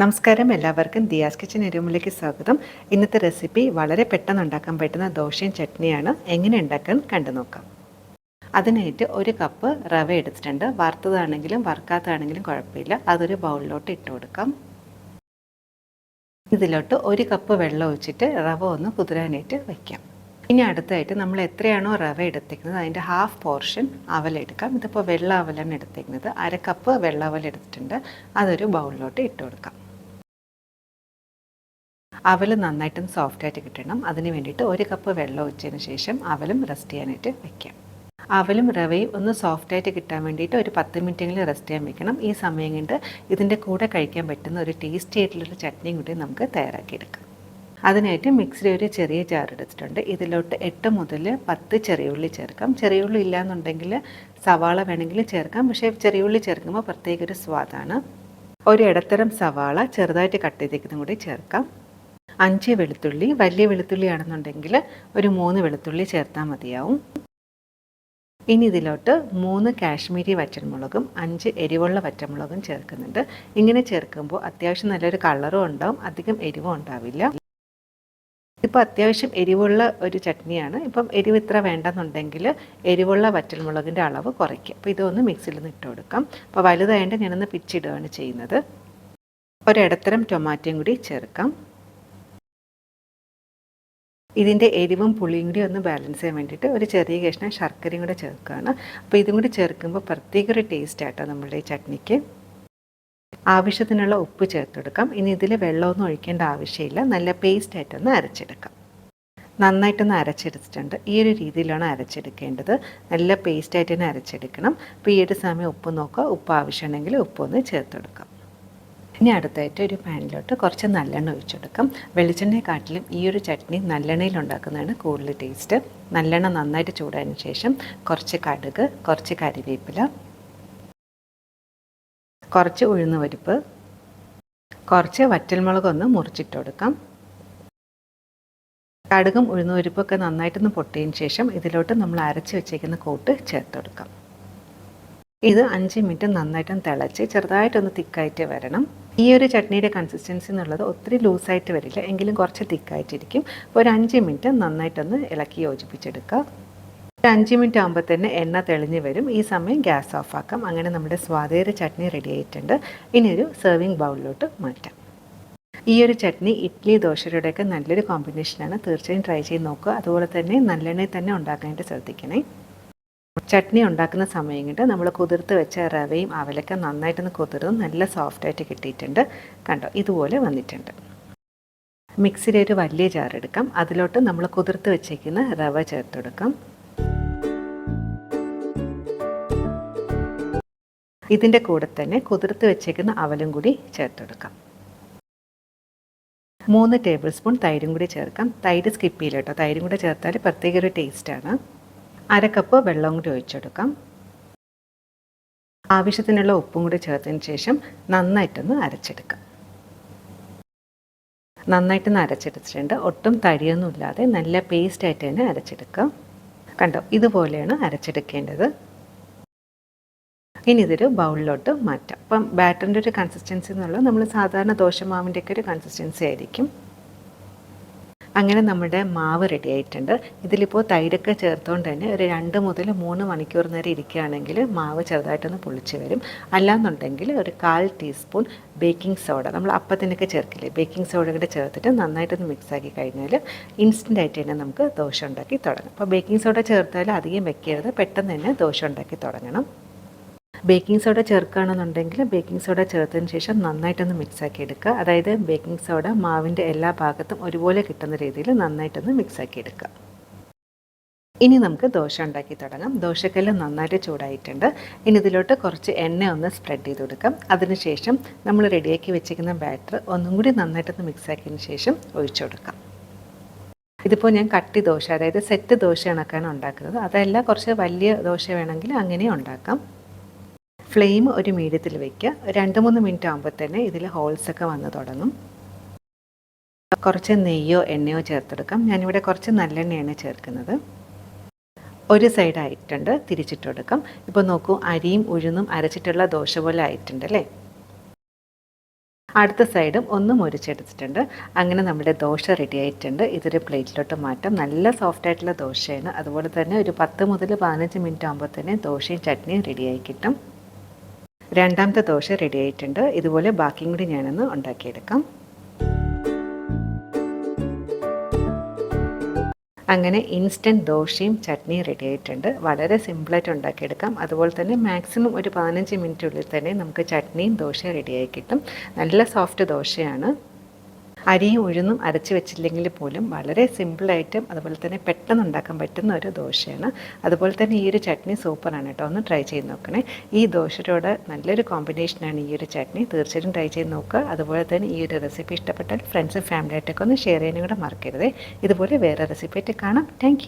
നമസ്കാരം. എല്ലാവർക്കും ദിയാസ് കിച്ചൻ എരുമിലേക്ക് സ്വാഗതം. ഇന്നത്തെ റെസിപ്പി വളരെ പെട്ടെന്ന് ഉണ്ടാക്കാൻ പറ്റുന്ന ദോശയും ചട്നിയാണ്. എങ്ങനെ ഉണ്ടാക്കാൻ കണ്ടു നോക്കാം. അതിനായിട്ട് ഒരു കപ്പ് റവ എടുത്തിട്ടുണ്ട്. വറുത്തതാണെങ്കിലും വറുക്കാത്തതാണെങ്കിലും കുഴപ്പമില്ല. അതൊരു ബൗളിലോട്ട് ഇട്ട് കൊടുക്കാം. ഇതിലോട്ട് ഒരു കപ്പ് വെള്ളം ഒഴിച്ചിട്ട് റവ ഒന്ന് കുതിരാനായിട്ട് വയ്ക്കാം. ഇനി അടുത്തായിട്ട് നമ്മൾ എത്രയാണോ റവ എടുത്തേക്കുന്നത് അതിന്റെ ഹാഫ് പോർഷൻ അവലെടുക്കാം ഇതിപ്പോൾ വെള്ള അവലാണ് എടുത്തേക്കുന്നത്. അര കപ്പ് വെള്ള അവൽ എടുത്തിട്ടുണ്ട്. അതൊരു ബൗളിലോട്ട് ഇട്ട് കൊടുക്കാം. അവൽ നന്നായിട്ടും സോഫ്റ്റായിട്ട് കിട്ടണം. അതിന് വേണ്ടിയിട്ട് ഒരു കപ്പ് വെള്ളം ഒഴിച്ചതിന് ശേഷം അവലും റെസ്റ്റ് ചെയ്യാനായിട്ട് വെക്കാം. അവലും റവയും ഒന്ന് സോഫ്റ്റായിട്ട് കിട്ടാൻ വേണ്ടിയിട്ട് ഒരു പത്ത് മിനിറ്റെങ്കിലും റെസ്റ്റ് ചെയ്യാൻ വെക്കണം. ഈ സമയം കൊണ്ട് ഇതിന്റെ കൂടെ കഴിക്കാൻ പറ്റുന്ന ഒരു ടേസ്റ്റി ആയിട്ടുള്ളൊരു ചട്നിയും കൂടി നമുക്ക് തയ്യാറാക്കിയെടുക്കാം. അതിനായിട്ട് മിക്സിയിൽ ഒരു ചെറിയ ജാർ എടുത്തിട്ടുണ്ട്. ഇതിലോട്ട് എട്ട് മുതൽ പത്ത് ചെറിയുള്ളി ചേർക്കാം. ചെറിയുള്ളി ഇല്ലാന്നുണ്ടെങ്കിൽ സവാള വേണമെങ്കിൽ ചേർക്കാം. പക്ഷേ ചെറിയുള്ളി ചേർക്കുമ്പോൾ പ്രത്യേക ഒരു സ്വാദാണ്. ഒരു ഇടത്തരം സവാള ചെറുതായിട്ട് കട്ട് ചെയ്തേക്കുന്നതും കൂടി ചേർക്കാം. അഞ്ച് വെളുത്തുള്ളി വലിയ വെളുത്തുള്ളി ആണെന്നുണ്ടെങ്കിൽ ഒരു മൂന്ന് വെളുത്തുള്ളി ചേർത്താൽ മതിയാവും. ഇനി ഇതിലോട്ട് മൂന്ന് കാശ്മീരി വറ്റൽമുളകും അഞ്ച് എരിവുള്ള വറ്റൽമുളകും ചേർക്കുന്നുണ്ട്. ഇങ്ങനെ ചേർക്കുമ്പോൾ അത്യാവശ്യം നല്ലൊരു കളറും ഉണ്ടാവും അധികം എരിവും ഉണ്ടാവില്ല. ഇപ്പോൾ അത്യാവശ്യം എരിവുള്ള ഒരു ചട്നിയാണ്. ഇപ്പം എരിവ് ഇത്ര വേണ്ടെന്നുണ്ടെങ്കിൽ എരിവുള്ള വറ്റൽമുളകിന്റെ അളവ് കുറയ്ക്കുക അപ്പോൾ ഇതൊന്ന് മിക്സിയിൽ നിന്ന് ഇട്ട് കൊടുക്കാം. അപ്പോൾ വലുതായതുകൊണ്ട് ഞാനൊന്ന് പിച്ചിടുകയാണ് ചെയ്യുന്നത്. ഒരിടത്തരം ടൊമാറ്റോയും കൂടി ചേർക്കാം. ഇതിന്റെ എരിവും പുളിയും കൂടി ഒന്ന് ബാലൻസ് ചെയ്യാൻ വേണ്ടിയിട്ട് ഒരു ചെറിയ കഷ്ണം ശർക്കരയും കൂടെ ചേർക്കുകയാണ്. അപ്പോൾ ഇതും കൂടി ചേർക്കുമ്പോൾ പ്രത്യേക ഒരു ടേസ്റ്റ് ആട്ടോ നമ്മളുടെ ഈ ചട്നിക്ക്. ആവശ്യത്തിനുള്ള ഉപ്പ് ചേർത്തെടുക്കാം. ഇനി ഇതിൽ വെള്ളമൊന്നും ഒഴിക്കേണ്ട ആവശ്യമില്ല. നല്ല പേസ്റ്റ് ആയിട്ടൊന്ന് അരച്ചെടുക്കാം. നന്നായിട്ടൊന്ന് അരച്ചെടുത്തിട്ടുണ്ട്. ഈ ഒരു രീതിയിലാണ് അരച്ചെടുക്കേണ്ടത്. നല്ല പേസ്റ്റ് ആയിട്ട് തന്നെ അരച്ചെടുക്കണം. അപ്പോൾ ഈ ഒരു സമയം ഉപ്പ് നോക്കുക. ഉപ്പ് ആവശ്യമുണ്ടെങ്കിൽ ഉപ്പൊന്ന് ചേർത്തെടുക്കാം. ഇനി അടുത്തായിട്ട് ഒരു പാനിലോട്ട് കുറച്ച് നല്ലെണ്ണ ഒഴിച്ചെടുക്കാം. വെളിച്ചെണ്ണയെക്കാട്ടിലും ഈ ഒരു ചട്നി നല്ലെണ്ണയിൽ ഉണ്ടാക്കുന്നതാണ് കൂടുതൽ ടേസ്റ്റ്. നല്ലെണ്ണ നന്നായിട്ട് ചൂടായതിന് ശേഷം കുറച്ച് കടുക് കുറച്ച് കരിവേപ്പില കുറച്ച് ഉഴുന്ന് പരിപ്പ് കുറച്ച് വറ്റൽമുളക് ഒന്ന് മുറിച്ചിട്ട് കൊടുക്കാം. കടുകും ഉഴുന്ന് പരിപ്പൊക്കെ നന്നായിട്ടൊന്ന് പൊട്ടിയതിന് ശേഷം ഇതിലോട്ട് നമ്മൾ അരച്ച് വെച്ചേക്കുന്ന കൂട്ട് ചേർത്ത് കൊടുക്കാം. ഇത് അഞ്ച് മിനിറ്റ് നന്നായിട്ടൊന്ന് തിളച്ച് ചെറുതായിട്ടൊന്ന് തിക്കായിട്ട് വരണം. ഈ ഒരു ചട്നിയുടെ കൺസിസ്റ്റൻസി എന്നുള്ളത് ഒത്തിരി ലൂസായിട്ട് വരില്ല. എങ്കിലും കുറച്ച് തിക്കായിട്ടിരിക്കും. ഒരു അഞ്ച് മിനിറ്റ് നന്നായിട്ടൊന്ന് ഇളക്കി യോജിപ്പിച്ചെടുക്കുക. ഒരു അഞ്ച് മിനിറ്റ് ആകുമ്പോൾ തന്നെ എണ്ണ തെളിഞ്ഞ് വരും. ഈ സമയം ഗ്യാസ് ഓഫ് ആക്കാം. അങ്ങനെ നമ്മുടെ സ്വാദേര ചട്നി റെഡി ആയിട്ടുണ്ട്. ഇനി ഒരു സെർവിങ് ബൗളിലോട്ട് മാറ്റാം. ഈ ഒരു ചട്നി ഇഡ്ഡലി ദോശയുടെയൊക്കെ നല്ലൊരു കോമ്പിനേഷനാണ് തീർച്ചയായും ട്രൈ ചെയ്ത് നോക്കുക. അതുപോലെ തന്നെ നല്ലെണ്ണയിൽ തന്നെ ഉണ്ടാക്കാനായിട്ട് ശ്രദ്ധിക്കണേ. ചട്നി ഉണ്ടാക്കുന്ന സമയം കൊണ്ട് നമ്മൾ കുതിർത്ത് വെച്ച റവയും അവലൊക്കെ നന്നായിട്ടൊന്ന് കുതിർന്ന് നല്ല സോഫ്റ്റായിട്ട് കിട്ടിയിട്ടുണ്ട്. കണ്ടോ? ഇതുപോലെ വന്നിട്ടുണ്ട്. മിക്സിയിൽ ഒരു വലിയ ജാർ എടുക്കാം. അതിലോട്ട് നമ്മൾ കുതിർത്ത് വെച്ചേക്കുന്ന റവ ചേർത്തെടുക്കാം ഇതിന്റെ കൂടെ തന്നെ കുതിർത്ത് വെച്ചേക്കുന്ന അവലും കൂടി ചേർത്തെടുക്കാം മൂന്ന് ടേബിൾ സ്പൂൺ തൈരും കൂടി ചേർക്കാം. തൈര് സ്കിപ്പ് ചെയ്യില്ല കേട്ടോ തൈരും കൂടെ ചേർത്താൽ പ്രത്യേക ഒരു ടേസ്റ്റാണ് അര കപ്പ് വെള്ളം കൂടി ഒഴിച്ചെടുക്കാം. ആവശ്യത്തിനുള്ള ഉപ്പും കൂടി ചേർത്തതിന് ശേഷം നന്നായിട്ടൊന്ന് അരച്ചെടുക്കാം. നന്നായിട്ടൊന്ന് അരച്ചെടുത്തിട്ടുണ്ട്. ഒട്ടും തടിയൊന്നും ഇല്ലാതെ നല്ല പേസ്റ്റായിട്ട് തന്നെ അരച്ചെടുക്കാം. കണ്ടോ ഇതുപോലെയാണ് അരച്ചെടുക്കേണ്ടത്. ഇനി ഇതൊരു ബൗളിലോട്ട് മാറ്റാം. അപ്പം ബാറ്ററിന്റെ ഒരു കൺസിസ്റ്റൻസി എന്നുള്ളത് നമ്മൾ സാധാരണ ദോശമാവിന്റെയൊക്കെ ഒരു കൺസിസ്റ്റൻസി ആയിരിക്കും. അങ്ങനെ നമ്മുടെ മാവ് റെഡി ആയിട്ടുണ്ട്. ഇതിലിപ്പോൾ തൈരൊക്കെ ചേർത്തുകൊണ്ട് തന്നെ ഒരു രണ്ട് മുതൽ മൂന്ന് മണിക്കൂർ നേരം ഇരിക്കുകയാണെങ്കിൽ മാവ് ചെറുതായിട്ടൊന്ന് പൊളിച്ച് വരും. അല്ലാന്നുണ്ടെങ്കിൽ ഒരു കാൽ ടീസ്പൂൺ ബേക്കിംഗ് സോഡ നമ്മൾ അപ്പത്തിനൊക്കെ ചേർക്കില്ലേ ബേക്കിംഗ് സോഡ കൂടെ ചേർത്തിട്ട് നന്നായിട്ടൊന്ന് മിക്സ് ആക്കി കഴിഞ്ഞാൽ ഇൻസ്റ്റന്റ് ആയിട്ട് തന്നെ നമുക്ക് ദോശ ഉണ്ടാക്കി തുടങ്ങാം. അപ്പോൾ ബേക്കിംഗ് സോഡ ചേർത്താൽ അധികം വെക്കരുത് പെട്ടെന്ന് തന്നെ ദോശ ഉണ്ടാക്കി തുടങ്ങണം. ബേക്കിംഗ് സോഡ ചേർക്കുകയാണെന്നുണ്ടെങ്കിൽ ബേക്കിംഗ് സോഡ ചേർത്തതിന് ശേഷം നന്നായിട്ടൊന്ന് മിക്സാക്കി എടുക്കുക. അതായത് ബേക്കിംഗ് സോഡ മാവിന്റെ എല്ലാ ഭാഗത്തും ഒരുപോലെ കിട്ടുന്ന രീതിയിൽ നന്നായിട്ടൊന്ന് മിക്സാക്കി എടുക്കുക. ഇനി നമുക്ക് ദോശ ഉണ്ടാക്കി തുടങ്ങാം. ദോശക്കല്ല് നന്നായിട്ട് ചൂടായിട്ടുണ്ട്. ഇനി ഇതിലോട്ട് കുറച്ച് എണ്ണ ഒന്ന് സ്പ്രെഡ് ചെയ്ത് കൊടുക്കാം. അതിനുശേഷം നമ്മൾ റെഡിയാക്കി വെച്ചിരിക്കുന്ന ബാറ്റർ ഒന്നും കൂടി നന്നായിട്ടൊന്ന് മിക്സാക്കിയതിന് ശേഷം ഒഴിച്ചു കൊടുക്കാം. ഇതിപ്പോൾ ഞാൻ കട്ടി ദോശ അതായത് സെറ്റ് ദോശ കണക്കാണ് ഉണ്ടാക്കുന്നത്. അതല്ല കുറച്ച് വലിയ ദോശ വേണമെങ്കിൽ അങ്ങനെ ഉണ്ടാക്കാം. ഫ്ലെയിം ഒരു മീഡിയത്തിൽ വെക്കുക. രണ്ട് മൂന്ന് മിനിറ്റ് ആകുമ്പോൾ തന്നെ ഇതിൽ ഹോൾസൊക്കെ വന്ന് തുടങ്ങും. കുറച്ച് നെയ്യോ എണ്ണയോ ചേർത്തെടുക്കാം. ഞാനിവിടെ കുറച്ച് നല്ലെണ്ണയാണ് ചേർക്കുന്നത്. ഒരു സൈഡ് ആയിട്ടുണ്ട് തിരിച്ചിട്ട് ഇപ്പോൾ നോക്കൂ അരിയും ഉഴുന്നും അരച്ചിട്ടുള്ള ദോശ പോലെ ആയിട്ടുണ്ട് അല്ലേ? അടുത്ത സൈഡും ഒന്ന് മുരിച്ചെടുത്തിട്ടുണ്ട്. അങ്ങനെ നമ്മുടെ ദോശ റെഡി ആയിട്ടുണ്ട്. ഇതൊരു പ്ലേറ്റിലോട്ട് മാറ്റാം. നല്ല സോഫ്റ്റ് ആയിട്ടുള്ള ദോശയാണ്. അതുപോലെ തന്നെ ഒരു പത്ത് മുതൽ പതിനഞ്ച് മിനിറ്റ് ആകുമ്പോൾ തന്നെ ദോശയും ചട്നിയും റെഡിയായി കിട്ടും. രണ്ടാമത്തെ ദോശ റെഡി ആയിട്ടുണ്ട്. ഇതുപോലെ ബാക്കിയും കൂടി ഞാനൊന്ന് ഉണ്ടാക്കിയെടുക്കാം. അങ്ങനെ ഇൻസ്റ്റന്റ് ദോശയും ചട്നിയും റെഡി ആയിട്ടുണ്ട്. വളരെ സിമ്പിളായിട്ട് ഉണ്ടാക്കിയെടുക്കാം. അതുപോലെ തന്നെ മാക്സിമം ഒരു പതിനഞ്ച് മിനിറ്റുള്ളിൽ തന്നെ നമുക്ക് ചട്നിയും ദോശയും റെഡിയായി കിട്ടും. നല്ല സോഫ്റ്റ് ദോശയാണ്. അരിയും ഉഴുന്നും അരച്ച് വെച്ചില്ലെങ്കിൽ പോലും വളരെ സിമ്പിളായിട്ടും അതുപോലെ തന്നെ പെട്ടെന്ന് ഉണ്ടാക്കാൻ പറ്റുന്ന ഒരു ദോശയാണ്. അതുപോലെ തന്നെ ഈ ഒരു ചട്നി സൂപ്പറാണ് കേട്ടോ. ഒന്ന് ട്രൈ ചെയ്ത് നോക്കണേ. ഈ ദോശയോട് നല്ലൊരു കോമ്പിനേഷനാണ് ഈ ഒരു ചട്നി. തീർച്ചയായിട്ടും ട്രൈ ചെയ്ത് നോക്കുക. അതുപോലെ തന്നെ ഈ ഒരു റെസിപ്പി ഇഷ്ടപ്പെട്ടാൽ ഫ്രണ്ട്സും ഫാമിലിയായിട്ടൊക്കെ ഒന്ന് ഷെയർ ചെയ്യാനും കൂടെ മറക്കരുത്. ഇതുപോലെ വേറെ റെസിപ്പി ആയിട്ട് കാണാം. താങ്ക്